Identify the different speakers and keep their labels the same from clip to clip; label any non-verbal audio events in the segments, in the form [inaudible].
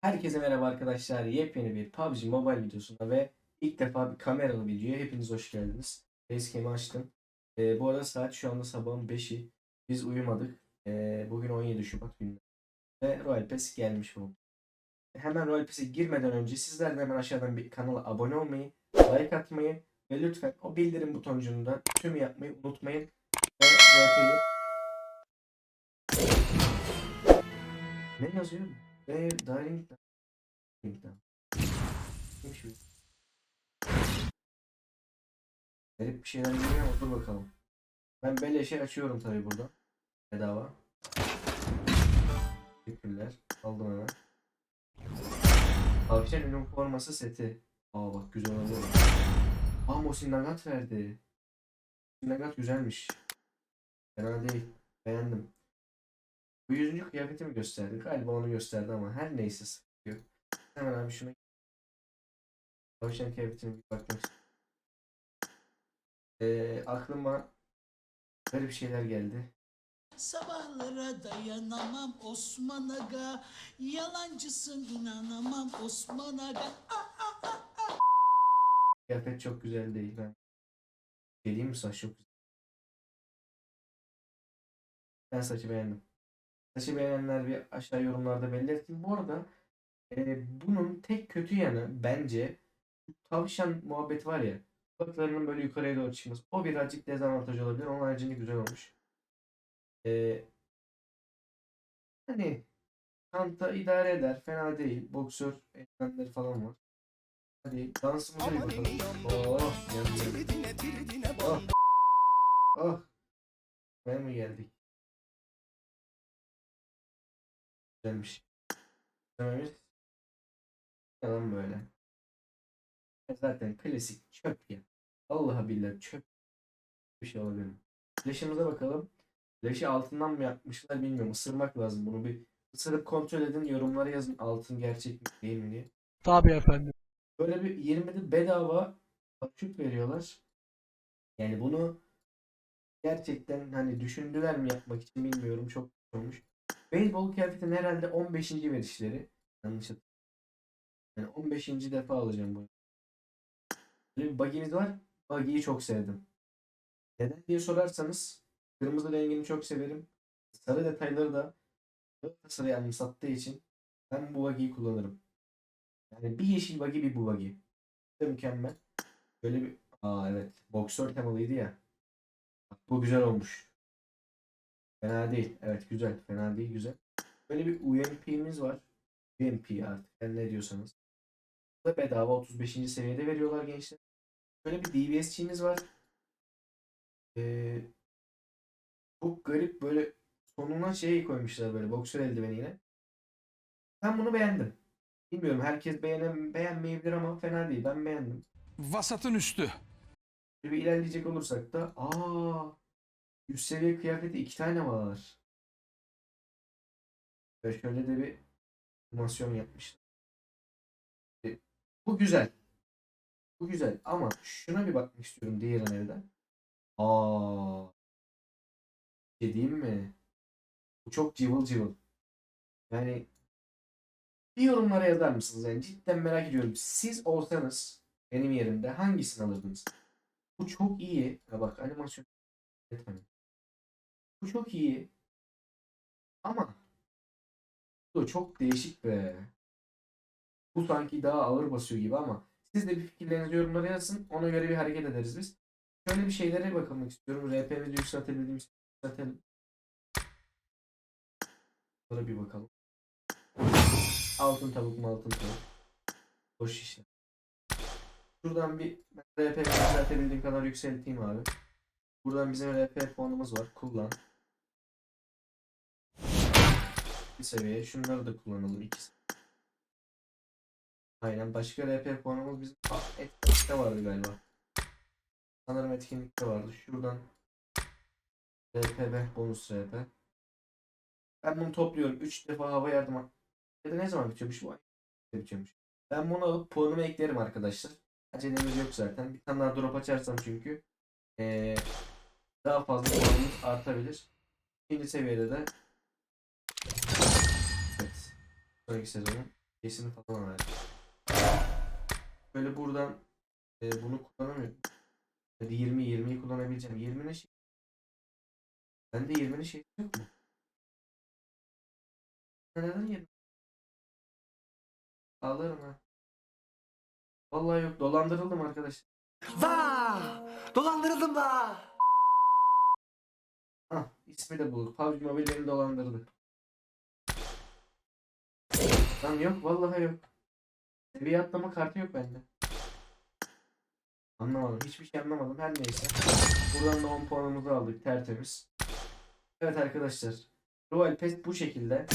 Speaker 1: Herkese merhaba arkadaşlar. Yepyeni bir PUBG Mobile videosunda ve ilk defa bir kameralı videoya hepiniz hoş geldiniz. Facecam'i açtım. Ee, bu arada saat şu anda sabahın 5'i. Biz uyumadık. Ee, bugün 17 Şubat günü. Ve Royal Pass gelmiş bu. Hemen Royal Pass'e girmeden önce sizler de hemen aşağıdan bir kanala abone olmayı, like atmayı ve lütfen o bildirim butoncuğundan tüm yapmayı unutmayın. Ve RP'yi Ne yazıyor? Ve. Neymiş bu? Garip bir şeyler geliyor ama dur bakalım. Ben beleşe açıyorum tabi burada. Bedava. Teşekkürler. Aldım hemen. Tavşan ünlü forması seti. Aa bak güzel oluyor. Aa Mosin Nagat verdi. Mosin güzelmiş. Fena değil. Beğendim. Bu yüzüncü kıyafeti mi gösterdi? Galiba onu gösterdi ama her neyse sıkıntı yok. Hemen abi şuna Tavşan kıyafetine bir bakmak. Ee, aklıma garip şeyler geldi.
Speaker 2: Sabahlara dayanamam Osman Aga Yalancısın inanamam Osman Aga
Speaker 1: Kıyafet çok güzel değil ben. Geleyim mi saç çok güzel. Ben saçı beğendim. Saçı beğenenler bir aşağı yorumlarda belirtin. Bu arada e, bunun tek kötü yanı bence tavşan muhabbet var ya. Kulaklarının böyle yukarıya doğru çıkması. O birazcık dezavantaj olabilir. Onun haricinde güzel olmuş. E, hani çanta idare eder. Fena değil. Boksör eldivenleri falan var. Hadi dansımıza bir bakalım. Oh, yanıyor. Oh. Oh. Buraya mı geldik? Güzelmiş. Dememiz yalan böyle. E Zaten klasik çöp ya. Allah billahi çöp bir şey olabilir mi? Flash'ımıza bakalım. Flash'ı altından mı yapmışlar bilmiyorum. Isırmak lazım bunu bir ısırıp kontrol edin. Yorumlara yazın altın gerçek mi değil mi diye.
Speaker 3: Tabii efendim.
Speaker 1: Böyle bir 20'de bedava açık veriyorlar. Yani bunu gerçekten hani düşündüler mi yapmak için bilmiyorum. Çok olmuş. Beyzbol kıyafetin herhalde 15. verişleri. Yanlış hatırlamıyorum. Yani 15. defa alacağım bunu. Böyle bir buggy'miz var. Buggy'yi çok sevdim. Neden diye sorarsanız kırmızı rengini çok severim. Sarı detayları da Galatasaray'ı anımsattığı için ben bu buggy'yi kullanırım. Yani bir yeşil buggy bir bu buggy. Bu mükemmel. Böyle bir aa evet boksör temalıydı ya. Bu güzel olmuş. Fena değil. Evet güzel. Fena değil güzel. Böyle bir UMP'miz var. UMP artık yani ne diyorsanız. Bu da bedava 35. seviyede veriyorlar gençler. Böyle bir DBS'çimiz var. Ee, çok garip böyle sonuna şey koymuşlar böyle boksör eldiveni yine. Ben bunu beğendim. Bilmiyorum herkes beğenem beğenmeyebilir ama fena değil. Ben beğendim.
Speaker 4: Vasatın üstü.
Speaker 1: Bir ilerleyecek olursak da aa üst seviye kıyafeti iki tane var. Ve şöyle de bir animasyon yapmışlar. E, Bu güzel. Bu güzel ama şuna bir bakmak istiyorum diğerine de. Aa. Şey diyeyim mi? Bu çok cıvıl cıvıl. Yani bir yorumlara yazar mısınız? Yani cidden merak ediyorum. Siz olsanız benim yerimde hangisini alırdınız? Bu çok iyi. Ha bak animasyon etmedim. Bu çok iyi. Ama bu çok değişik be. Bu sanki daha ağır basıyor gibi ama siz de bir fikirlerinizi yorumlara yazın. Ona göre bir hareket ederiz biz. Şöyle bir şeylere bakmak istiyorum. RP'mizi yükseltebildiğimiz yükseltelim. Sonra bir bakalım. Altın tavuk mu altın tavuk. Boş işler. Şuradan bir RP yükseltebildiğim kadar yükselteyim abi. Buradan bizim RP puanımız var. Kullan. Bir seviye. Şunları da kullanalım. ikisi. Aynen. Başka RP puanımız bizim Aa, etkinlikte vardı galiba. Sanırım etkinlikte vardı. Şuradan RP bonus RP. Ben bunu topluyorum. 3 defa hava yardıma. Ya da ne zaman bitiyormuş bu? Bitiyormuş. Ben bunu alıp puanımı eklerim arkadaşlar. Acelemiz yok zaten. Bir tane daha drop açarsam çünkü ee, daha fazla puanımız artabilir. İkinci seviyede de Sonraki sezonun Sesini falan ver. Böyle buradan e, bunu kullanamıyorum. Hadi 20 20'yi kullanabileceğim. 20'nin şey. Bende 20'nin şey yok mu? Neden 20? Alırım ha. Vallahi yok. Dolandırıldım arkadaş.
Speaker 3: Vaa! Dolandırıldım da.
Speaker 1: Hah ismi de bu. PUBG Mobile beni dolandırdı. Lan yok vallahi yok. Seviye atlama kartı yok bende. Anlamadım. Hiçbir şey anlamadım. Her neyse. Buradan da 10 puanımızı aldık. Tertemiz. Evet arkadaşlar. Royal Pass bu şekilde.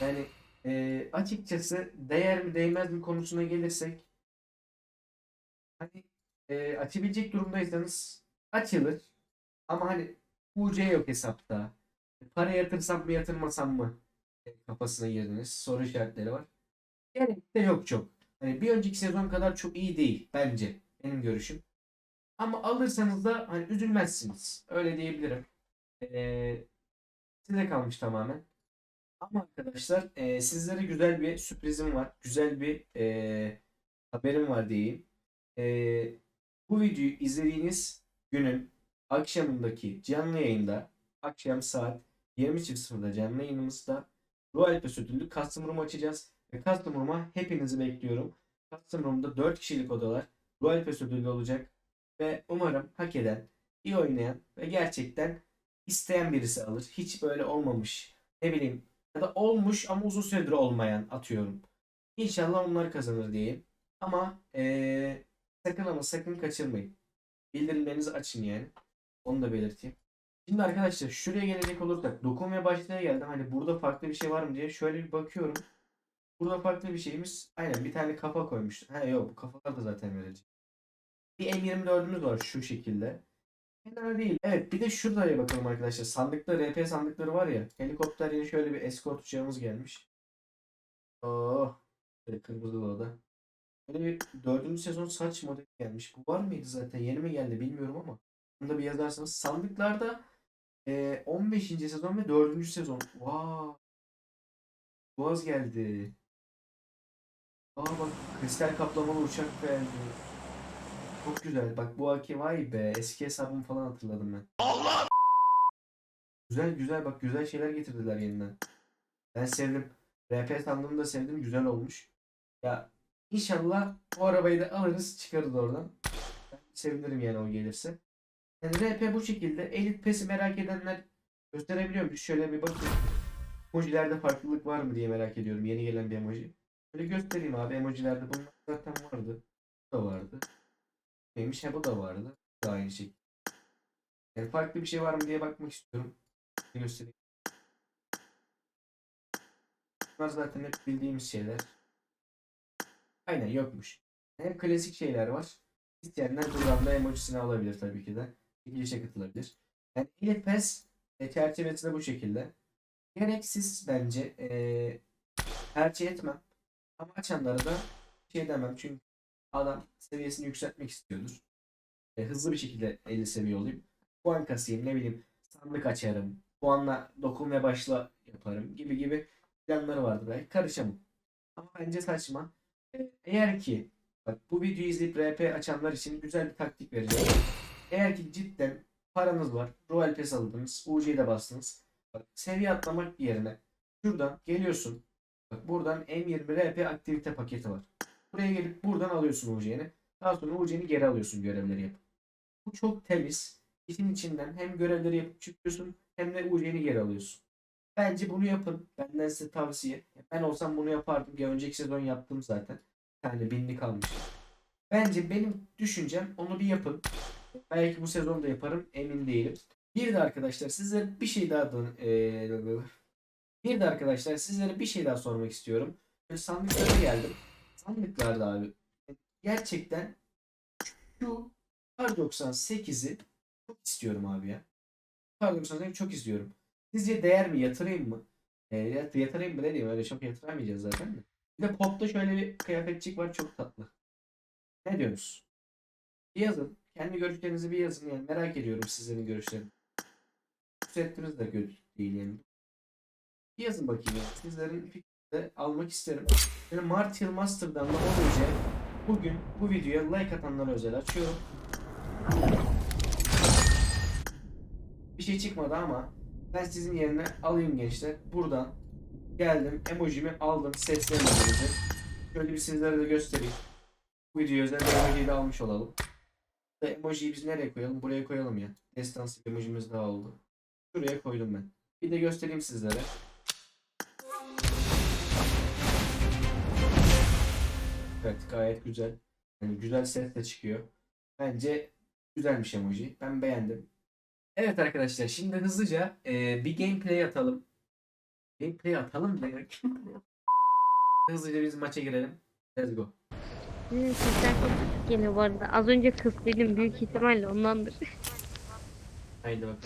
Speaker 1: Yani eee, açıkçası değer mi değmez mi konusuna gelirsek hani eee, açabilecek durumdaysanız açılır. Ama hani UC yok hesapta. Para yatırsam mı yatırmasam mı kafasına girdiniz. Soru işaretleri var. Gerek de yok çok. Hani bir önceki sezon kadar çok iyi değil bence. Benim görüşüm. Ama alırsanız da hani üzülmezsiniz. Öyle diyebilirim. Ee, size kalmış tamamen. Ama arkadaşlar e, sizlere güzel bir sürprizim var. Güzel bir e, haberim var diyeyim. E, bu videoyu izlediğiniz günün akşamındaki canlı yayında akşam saat 20.00'da canlı yayınımızda Royal Pass ödüllü Custom açacağız. Ve Custom hepinizi bekliyorum. Custom Room'da 4 kişilik odalar Royal Pass ödüllü olacak. Ve umarım hak eden, iyi oynayan ve gerçekten isteyen birisi alır. Hiç böyle olmamış. Ne bileyim ya da olmuş ama uzun süredir olmayan atıyorum. İnşallah onlar kazanır diyeyim. Ama eee, sakın ama sakın kaçırmayın. Bildirimlerinizi açın yani. Onu da belirteyim. Şimdi arkadaşlar şuraya gelecek olursak dokun ve başlığa geldim. Hani burada farklı bir şey var mı diye şöyle bir bakıyorum. Burada farklı bir şeyimiz. Aynen bir tane kafa koymuş. Ha yok bu kafalar da zaten verecek. Bir M24'ümüz var şu şekilde. Fena değil. Evet bir de şuraya bakalım arkadaşlar. Sandıkta RP sandıkları var ya. Helikopter yeni şöyle bir escort uçağımız gelmiş. Oh. Böyle kırmızı oda. Böyle bir dördüncü sezon saç modeli gelmiş. Bu var mıydı zaten? Yeni mi geldi bilmiyorum ama. Bunu da bir yazarsanız. Sandıklarda e, 15. sezon ve 4. sezon. Wow. Boğaz geldi. Aa bak kristal kaplamalı uçak geldi. Çok güzel. Bak bu aki vay be. Eski hesabımı falan hatırladım ben.
Speaker 3: Allah!
Speaker 1: Güzel güzel bak güzel şeyler getirdiler yeniden. Ben sevdim. RP sandığımı da sevdim. Güzel olmuş. Ya inşallah bu arabayı da alırız çıkarız oradan. Ben sevinirim yani o gelirse. Yani RP bu şekilde. Elite Pass'i merak edenler gösterebiliyor muyum? Şöyle bir bakın. Emojilerde farklılık var mı diye merak ediyorum. Yeni gelen bir emoji. Şöyle göstereyim abi. Emojilerde bunlar zaten vardı. Bu da vardı. Neymiş? Ha bu da vardı. Bu da aynı şey. Yani farklı bir şey var mı diye bakmak istiyorum. Göstereyim. Bunlar zaten hep bildiğimiz şeyler. Aynen yokmuş. Hem klasik şeyler var. İsteyenler buradan da emojisini alabilir tabii ki de. İngilizce katılabilir. Yani Elite Pass e, çerçevesi de bu şekilde. Gereksiz bence e, tercih etmem. Ama açanlara da şey demem çünkü adam seviyesini yükseltmek istiyordur. E, hızlı bir şekilde 50 seviye olayım. Puan kasayım ne bileyim sandık açarım. Puanla dokun ve başla yaparım gibi gibi planları vardı belki. Karışamam. Ama bence saçma. E, eğer ki bak bu videoyu izleyip RP açanlar için güzel bir taktik vereceğim. Eğer ki cidden paranız var. Royal Pass aldınız. UC'yi de bastınız. Bak, seviye atlamak yerine şuradan geliyorsun. Bak buradan M20 RP aktivite paketi var. Buraya gelip buradan alıyorsun UC'ni. Daha sonra UC'ni geri alıyorsun görevleri yapıp. Bu çok temiz. İşin içinden hem görevleri yapıp çıkıyorsun hem de UC'ni geri alıyorsun. Bence bunu yapın. Benden size tavsiye. Ben olsam bunu yapardım. Ya önceki sezon yaptım zaten. Bir tane binlik almıştım. Bence benim düşüncem onu bir yapın. Belki bu sezon da yaparım. Emin değilim. Bir de arkadaşlar sizlere bir şey daha da- eee, bir de arkadaşlar sizlere bir şey daha sormak istiyorum. Böyle sandıklara geldim. Sandıklarda abi gerçekten şu Kar 98'i çok istiyorum abi ya. Kar 98'i çok istiyorum. Sizce değer mi? Yatırayım mı? E, yat- yatırayım mı ne diyeyim öyle çok yatıramayacağız zaten de. Bir de popta şöyle bir kıyafetçik var çok tatlı. Ne diyorsunuz? Yazın. Kendi görüşlerinizi bir yazın yani merak ediyorum sizlerin görüşlerini. Hissettiniz de kötü değil yani. Bir yazın bakayım ya. Sizlerin de almak isterim. Böyle Martial Master'dan da olunca bugün bu videoya like atanlara özel açıyorum. Bir şey çıkmadı ama ben sizin yerine alayım gençler. Buradan geldim emojimi aldım sesli emojimizi. Şöyle bir sizlere de göstereyim. Bu videoya özel bir almış olalım. Bu emojiyi biz nereye koyalım? Buraya koyalım ya. Destansı emojimiz daha oldu. Şuraya koydum ben. Bir de göstereyim sizlere. Evet gayet güzel. Yani güzel ses de çıkıyor. Bence güzelmiş emoji. Ben beğendim. Evet arkadaşlar şimdi hızlıca e, bir gameplay atalım. Gameplay atalım demek. hızlıca biz maça girelim. Let's go.
Speaker 4: Sizin sesler çok küçük geliyor bu arada. Az önce kıstıydım büyük ihtimalle ondandır.
Speaker 1: Haydi bakalım.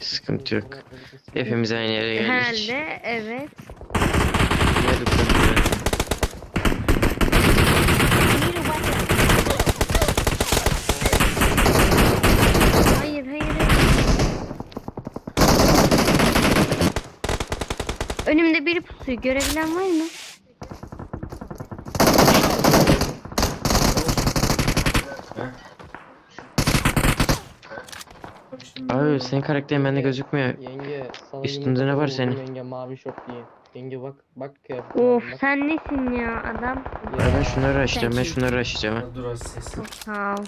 Speaker 5: Sıkıntı yok. Hepimiz aynı yere geldik.
Speaker 4: Herhalde evet. Hayır hayır hayır. Önümde biri pusuyu görebilen var mı?
Speaker 5: Abi senin karakterin bende gözükmüyor.
Speaker 6: Yenge sana
Speaker 5: Üstünde
Speaker 6: yumurta
Speaker 5: ne var senin?
Speaker 6: Yenge mavi şort diye. Yenge bak bak kıyafetine
Speaker 4: Of
Speaker 6: bak.
Speaker 4: sen nesin ya adam?
Speaker 5: Ya ben şunları açacağım. Ben şunları açacağım.
Speaker 1: Dur az sesli.
Speaker 4: Çok sağ ol.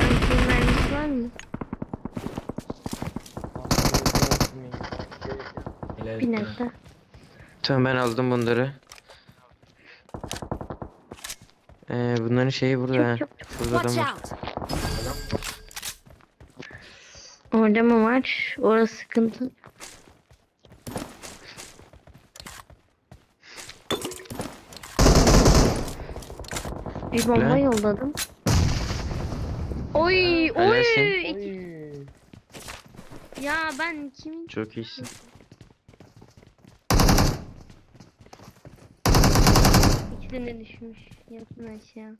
Speaker 4: Sanki mermisi var mı? Dakika.
Speaker 5: Tamam ben aldım bunları. Ee, bunların şeyi burada. ha.
Speaker 4: Çok çok.
Speaker 5: Şurada adam var.
Speaker 1: Adam
Speaker 4: Orada mı var? Orası sıkıntı. Bir bomba
Speaker 5: Lan.
Speaker 4: yolladım. Oy oy.
Speaker 5: Helalsin.
Speaker 4: İki-. Ya ben kimin?
Speaker 5: Çok iyisin.
Speaker 4: İkisini düşmüş. Yatın aşağı.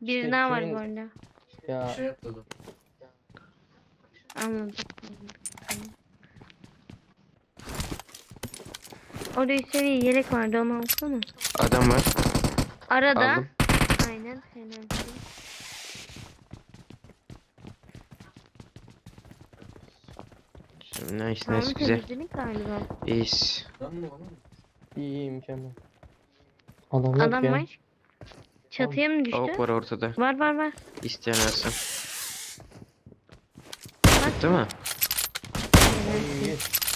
Speaker 4: Bir
Speaker 6: İşte
Speaker 4: daha var bu arada.
Speaker 6: Ya
Speaker 1: şey.
Speaker 4: Anladım. Orada üstelik yelek vardı onu alsana.
Speaker 5: Adam var.
Speaker 4: Arada.
Speaker 5: Aldım.
Speaker 4: Aynen. Helal.
Speaker 5: Nice nice güzel. İyiyiz.
Speaker 6: İyi mükemmel. Adam yok
Speaker 4: Adam
Speaker 6: ya.
Speaker 4: var. Çatıya mı düştü?
Speaker 5: Avuk var ortada.
Speaker 4: Var var var. Bak.
Speaker 5: Değil mi?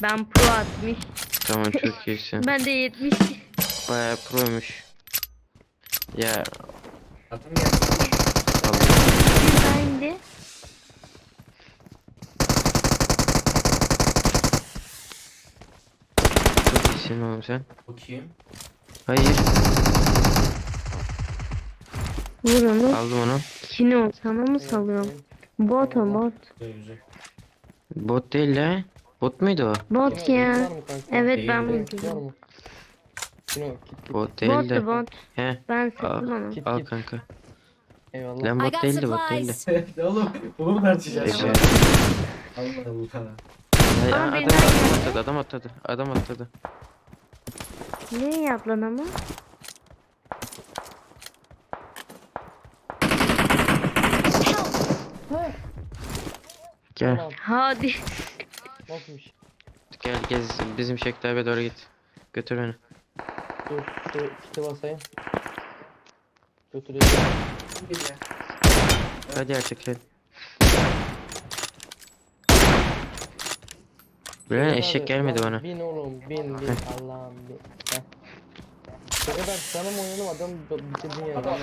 Speaker 4: Ben pro atmış.
Speaker 5: Tamam çok [laughs] iyisin.
Speaker 4: Ben de 70.
Speaker 5: Bayağı proymuş. Ya
Speaker 1: Adam geldi.
Speaker 4: İndi.
Speaker 5: Çok iyisin oğlum sen.
Speaker 1: Bakayım.
Speaker 5: Hayır.
Speaker 4: Vur onu.
Speaker 5: Aldım onu.
Speaker 4: Kino sana mı salıyorum? Bot o bot.
Speaker 5: Bot değil la. Bot muydu o?
Speaker 4: Bot ya. Evet ben bunu.
Speaker 5: Bot değil de.
Speaker 4: Bottu bot.
Speaker 5: He.
Speaker 4: Ben sıktım
Speaker 5: Al,
Speaker 4: onu.
Speaker 5: Al kanka.
Speaker 6: Eyvallah.
Speaker 5: Lan bot değildi bot değildi.
Speaker 1: oğlum bunu mu tartışacağız? Allah Allah.
Speaker 5: Adam, atladı adam atladı. Adam atladı.
Speaker 4: Nereye atlan ama?
Speaker 5: Gel
Speaker 6: Tamam.
Speaker 4: Hadi.
Speaker 6: Nasılmış?
Speaker 5: gel gez bizim Şektabi'ye doğru git. Götür beni.
Speaker 6: Dur şu kiti basayım. Götüreceğim.
Speaker 1: Gel ya.
Speaker 5: Hadi
Speaker 6: Abi,
Speaker 5: eşek gelmedi bana.
Speaker 6: Bin oğlum bin bin Allah'ım bin. Heh. Ne kadar canım oynadım adam bitirdin ya.
Speaker 1: Adam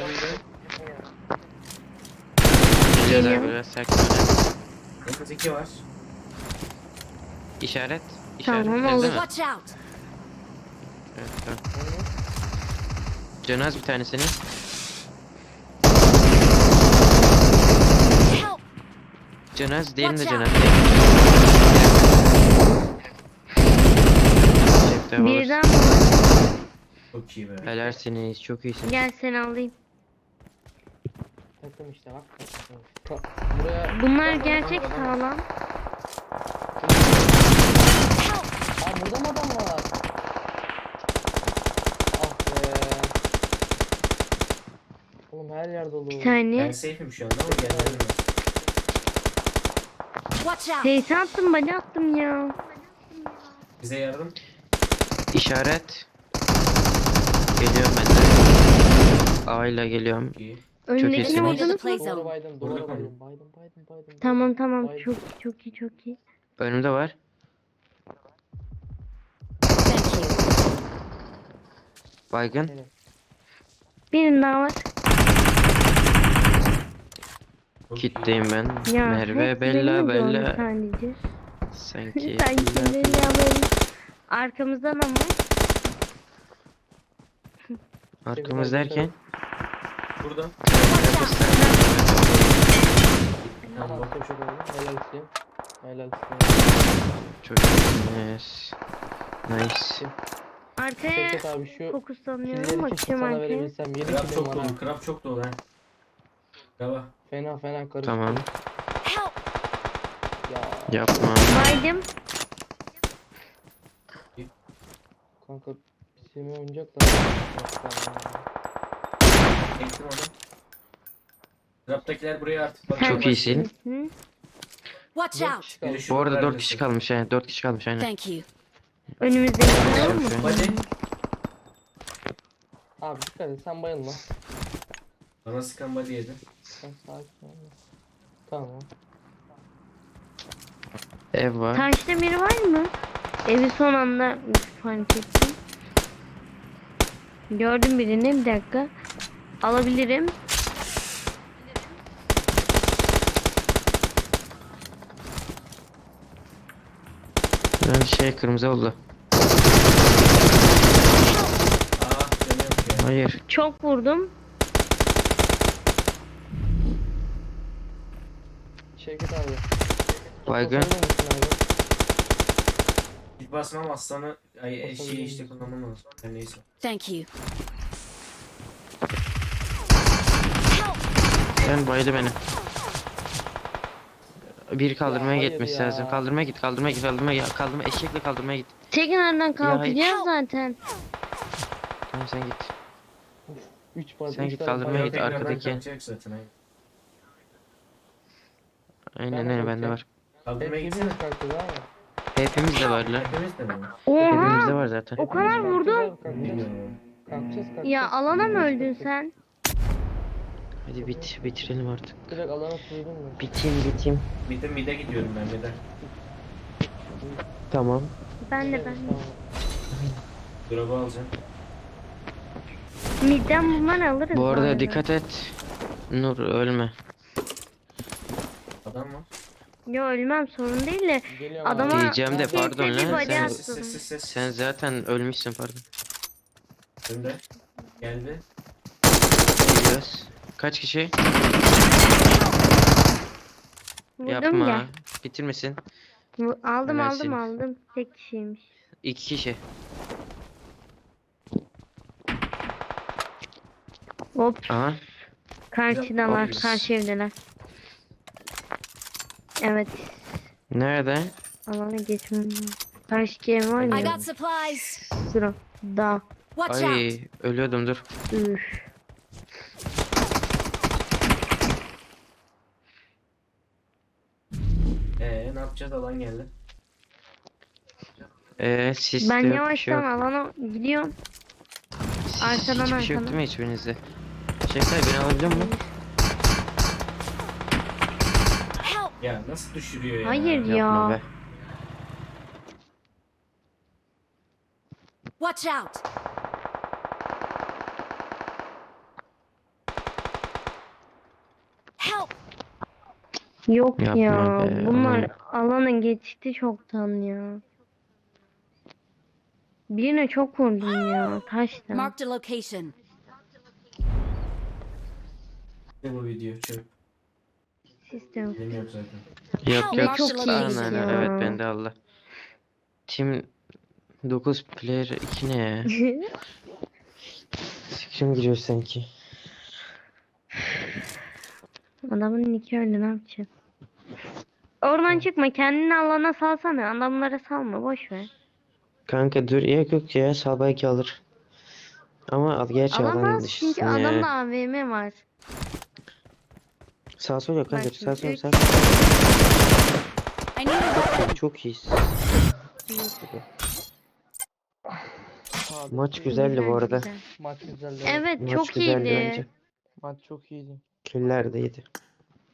Speaker 4: Geliyor.
Speaker 5: abi biraz sakin ol.
Speaker 1: Yakıt 2 var.
Speaker 5: İşaret. İşaret.
Speaker 4: Tamam, oldu.
Speaker 7: Watch out!
Speaker 5: Evet, tamam. Canaz bir tanesini. Canaz diğerini de canaz. Şektabi
Speaker 4: Bir
Speaker 5: olursun.
Speaker 4: daha mı var?
Speaker 1: Çok iyi be.
Speaker 5: Helalsiniz çok iyisin.
Speaker 4: Gel seni alayım.
Speaker 6: takım işte bak. takım. Buraya
Speaker 4: Bunlar gerçek sağlam.
Speaker 6: Aa burada mı adam var? Ah be. Oğlum her yer dolu.
Speaker 4: Bir
Speaker 1: Ben
Speaker 4: saniye.
Speaker 1: safe'im şu anda ama gelmedim.
Speaker 7: Watch out!
Speaker 4: Seysi attım bacı attım ya.
Speaker 1: Bize yardım.
Speaker 5: İşaret. Geliyorum ben de. A ile geliyorum.
Speaker 1: İyi.
Speaker 4: Önündekini
Speaker 5: iyisiniz.
Speaker 4: vurdunuz mu?
Speaker 6: Doğru baydım, doğru baydım, baydım, baydım, baydım.
Speaker 4: Tamam tamam
Speaker 6: baydım.
Speaker 4: çok çok iyi çok iyi.
Speaker 5: Önümde var.
Speaker 7: Thank you.
Speaker 5: Baygın.
Speaker 4: Birinin daha var.
Speaker 5: Kitleyim ben.
Speaker 4: Ya
Speaker 5: Merve
Speaker 4: hepsi
Speaker 5: Bella
Speaker 4: benim de
Speaker 5: Bella.
Speaker 4: Sadece.
Speaker 5: Sanki. [laughs]
Speaker 4: Sanki
Speaker 5: Bella
Speaker 4: Bella
Speaker 5: Bella.
Speaker 4: Bella. Arkamızdan ama.
Speaker 5: Arkamız derken.
Speaker 1: Burada.
Speaker 6: Tamam,
Speaker 1: Tamam.
Speaker 6: çok çok oldu. Helal olsun. Helal olsun.
Speaker 5: Çok iyisiniz. Nice.
Speaker 4: Arkaya
Speaker 6: Şevket abi şu
Speaker 4: fokuslanıyorum.
Speaker 6: keşke
Speaker 4: Bakacağım
Speaker 6: sana
Speaker 4: arkaya.
Speaker 6: verebilsem. 7
Speaker 1: Krab
Speaker 6: kilim
Speaker 1: çok
Speaker 6: var
Speaker 1: dolu. Krab çok dolu ha. Kraba.
Speaker 6: Fena fena karıştı.
Speaker 5: Tamam.
Speaker 6: Ya
Speaker 5: Yapma.
Speaker 4: Baydım.
Speaker 6: Kanka Semih oynayacak da.
Speaker 1: Ektim onu. Krab'dakiler buraya artık bak.
Speaker 4: Sen
Speaker 5: Çok iyisin.
Speaker 7: Watch out!
Speaker 1: Biri
Speaker 5: Bu arada 4
Speaker 1: neredeyse.
Speaker 5: kişi kalmış he. 4 kişi kalmış aynen.
Speaker 7: Thank you.
Speaker 4: Mi?
Speaker 5: Çok iyi.
Speaker 1: Hadi.
Speaker 6: Abi dikkat et sen bayılma.
Speaker 1: Bana sıkan body yedi.
Speaker 6: Sen sakin ol. Tamam.
Speaker 5: Ev var.
Speaker 4: Taşta biri var mı? Evi son anda fark ettim. Gördüm birini bir dakika. Alabilirim.
Speaker 5: Ben şey kırmızı oldu. Hayır.
Speaker 4: Çok vurdum.
Speaker 6: Şevket abi.
Speaker 5: Baygın.
Speaker 1: Git basmam aslanı. Ay
Speaker 6: Basabilir
Speaker 1: şey işte kullanmam lazım. Her neyse.
Speaker 7: Thank you.
Speaker 5: Sen baydı beni. Bir kaldırmaya
Speaker 6: hayır
Speaker 5: gitmesi
Speaker 6: ya.
Speaker 5: lazım. Kaldırmaya git, kaldırmaya git, kaldırmaya git. Kaldırma, eşekle kaldırmaya git.
Speaker 4: Çekin aradan kalkacağız zaten.
Speaker 5: Tamam sen git.
Speaker 6: 3 var.
Speaker 5: Sen
Speaker 6: üç
Speaker 5: git
Speaker 6: tane
Speaker 5: kaldırmaya git,
Speaker 1: Tekrardan
Speaker 5: arkadaki.
Speaker 1: kalkacak zaten. Aynen.
Speaker 5: Aynen
Speaker 6: Ben
Speaker 5: öyle
Speaker 6: de
Speaker 5: bende
Speaker 6: bakacağım.
Speaker 5: var.
Speaker 1: Kaldırmaya
Speaker 6: Hepimiz
Speaker 1: gitsene.
Speaker 6: kalktı değil mi?
Speaker 5: Hepimiz de var lan.
Speaker 1: Hepimiz de mi?
Speaker 5: Hepimizde
Speaker 4: Oha!
Speaker 5: var zaten.
Speaker 4: O kadar.
Speaker 1: Bilmiyorum.
Speaker 6: Kalkacağız, kalkacağız.
Speaker 4: Ya alana mı öldün sen?
Speaker 5: Hadi bit, bitirelim artık.
Speaker 6: Direkt alana sürdün mü?
Speaker 5: Biteyim, biteyim.
Speaker 1: Bir de mid'e gidiyorum ben mid'e.
Speaker 5: Tamam.
Speaker 4: Ben de ben. de.
Speaker 6: Tamam.
Speaker 1: Drop'u alacağım.
Speaker 4: Midden bunları alırız.
Speaker 5: Bu arada dikkat et. Nur ölme.
Speaker 4: Yo ölmem sorun değil de
Speaker 6: Geliyorum
Speaker 4: Adama-.
Speaker 5: Diyeceğim de
Speaker 4: Kimse
Speaker 5: pardon lan. Sen,
Speaker 4: attı.
Speaker 1: Ses ses ses ses.
Speaker 5: sen zaten ölmüşsün pardon.
Speaker 1: Önde. Geldi.
Speaker 5: Gidiyoruz. Kaç kişi?
Speaker 4: vurdum
Speaker 5: Yapma.
Speaker 4: ya.
Speaker 5: Bitirmesin.
Speaker 4: Aldım
Speaker 5: Helalsin.
Speaker 4: aldım aldım. Tek kişiymiş.
Speaker 5: İki kişi.
Speaker 4: Hop
Speaker 5: Aha.
Speaker 4: karşıdalar.
Speaker 1: Güzel.
Speaker 4: Karşı evdeler. Evet.
Speaker 5: Nerede?
Speaker 4: Alana geçmem lazım. Karşı ev var
Speaker 7: I
Speaker 4: ya.
Speaker 7: got supplies.
Speaker 4: Sıra. Da.
Speaker 7: Watch out!
Speaker 5: Ay ölüyordum dur.
Speaker 4: Üf.
Speaker 1: Ee ne yapacağız alan geldi.
Speaker 5: Eee sis
Speaker 4: Ben
Speaker 5: de yok, bir şey
Speaker 4: yavaştan
Speaker 5: yok.
Speaker 4: alana gidiyorum. Arkadan
Speaker 5: Hiçbir şey yok
Speaker 4: arkadan.
Speaker 5: değil mi hiçbirinizde? Şevkay beni alabiliyor musun?
Speaker 1: Ya nasıl düşürüyor ya?
Speaker 4: Hayır
Speaker 5: Yapma
Speaker 4: ya.
Speaker 5: be.
Speaker 7: Watch out! Help!
Speaker 4: Yok
Speaker 5: Yapma
Speaker 4: ya.
Speaker 5: be,
Speaker 4: Bunlar alana geçti çoktan ya. Birine çok vurdum ya. Taşla.
Speaker 7: Marked a location.
Speaker 1: Bu video çöp.
Speaker 4: Sistem.
Speaker 5: Yok yok.
Speaker 7: mark the location.
Speaker 5: Aynen evet bende Allah. Team 9 player 2 ne ya? [laughs] Fikrim giriyor sanki.
Speaker 4: Adamın iki öyle ne yapacağız? Oradan çıkma kendini alana salsana. Adamlara salma boş ver.
Speaker 5: Kanka dur yok yok ya sal belki alır. Ama al gerçi alan
Speaker 4: Alamaz çünkü adamda
Speaker 5: ya.
Speaker 4: AVM var.
Speaker 5: Sağ sol yok kanka sağ sol sağ
Speaker 7: weapon.
Speaker 5: Çok iyisin.
Speaker 6: Abi,
Speaker 5: Maç
Speaker 6: iyi.
Speaker 5: güzeldi bu arada.
Speaker 6: Maç güzeldi.
Speaker 4: Evet
Speaker 5: Maç
Speaker 4: çok
Speaker 5: güzeldi
Speaker 4: iyiydi.
Speaker 5: bence.
Speaker 6: Maç çok iyiydi.
Speaker 5: Killer de iyiydi.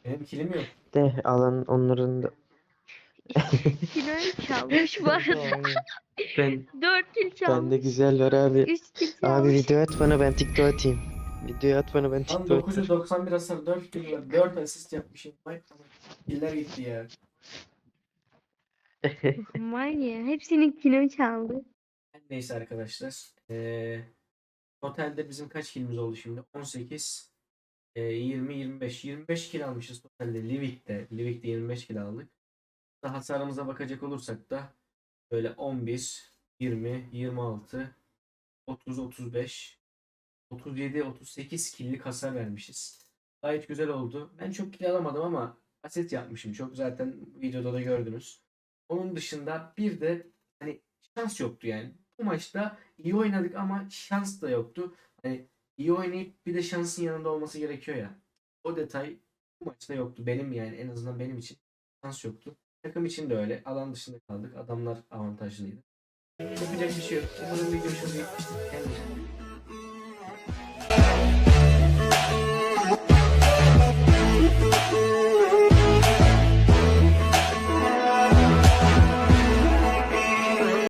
Speaker 1: Benim kilim yok.
Speaker 5: De alan onların da
Speaker 4: Kiloyu [laughs] çalmış bu arada.
Speaker 5: Ben
Speaker 4: 4 kil çalmış.
Speaker 5: bende güzel var abi.
Speaker 4: 3 kil
Speaker 5: Abi
Speaker 4: çalmış.
Speaker 5: video at bana ben TikTok atayım. Video at bana ben
Speaker 1: Tam
Speaker 5: TikTok atayım.
Speaker 1: 991 hasar 4 kill var. 4 asist yapmışım. Vay tamam. Killer gitti ya. [laughs]
Speaker 4: Var ya hepsinin kilo çaldı.
Speaker 1: Neyse arkadaşlar. Ee, totalde bizim kaç kilimiz oldu şimdi? 18, ee, 20, 25. 25 kill almışız totalde Livik'te. Livik'te 25 kill aldık. Da hasarımıza bakacak olursak da böyle 11, 20, 26, 30, 35, 37, 38 kill'lik hasar vermişiz. Gayet güzel oldu. Ben çok kill alamadım ama aset yapmışım. Çok zaten videoda da gördünüz. Onun dışında bir de hani şans yoktu yani. Bu maçta iyi oynadık ama şans da yoktu. Hani iyi oynayıp bir de şansın yanında olması gerekiyor ya. O detay bu maçta yoktu. Benim yani en azından benim için şans yoktu. Takım için de öyle. Alan dışında kaldık. Adamlar avantajlıydı. Yapacak bir şey yok. Umarım video hoşunuza gitmiştir. Kendinize